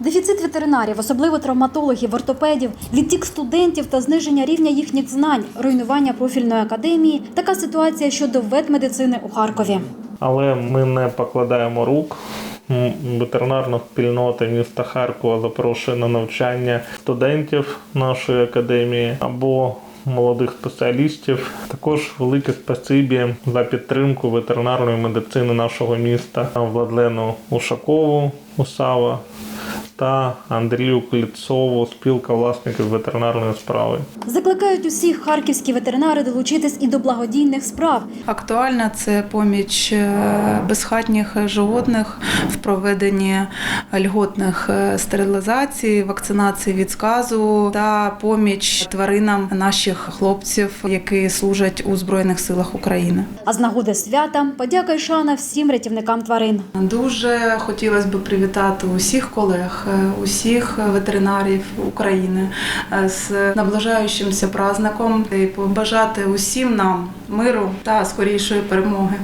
Дефіцит ветеринарів, особливо травматологів, ортопедів, відтік студентів та зниження рівня їхніх знань, руйнування профільної академії. Така ситуація щодо ветмедицини у Харкові. Але ми не покладаємо рук. Ветеринарна спільнота міста Харкова запрошує на навчання студентів нашої академії або молодих спеціалістів. Також велике спасибі за підтримку ветеринарної медицини нашого міста Владлену Ушакову Усава та Андрію Кліцову, спілка власників ветеринарної справи. Закликають усіх харківські ветеринари долучитись і до благодійних справ. Актуальна це поміч е, безхатніх животних в проведенні льготних е, стерилізацій, вакцинації від сказу та поміч тваринам наших хлопців, які служать у Збройних силах України. А з нагоди свята подяка й шана всім рятівникам тварин. Дуже хотілося б привітати усіх колег, е, усіх ветеринарів України е, з наближаючимся праздником і побажати усім нам миру та скорішої перемоги.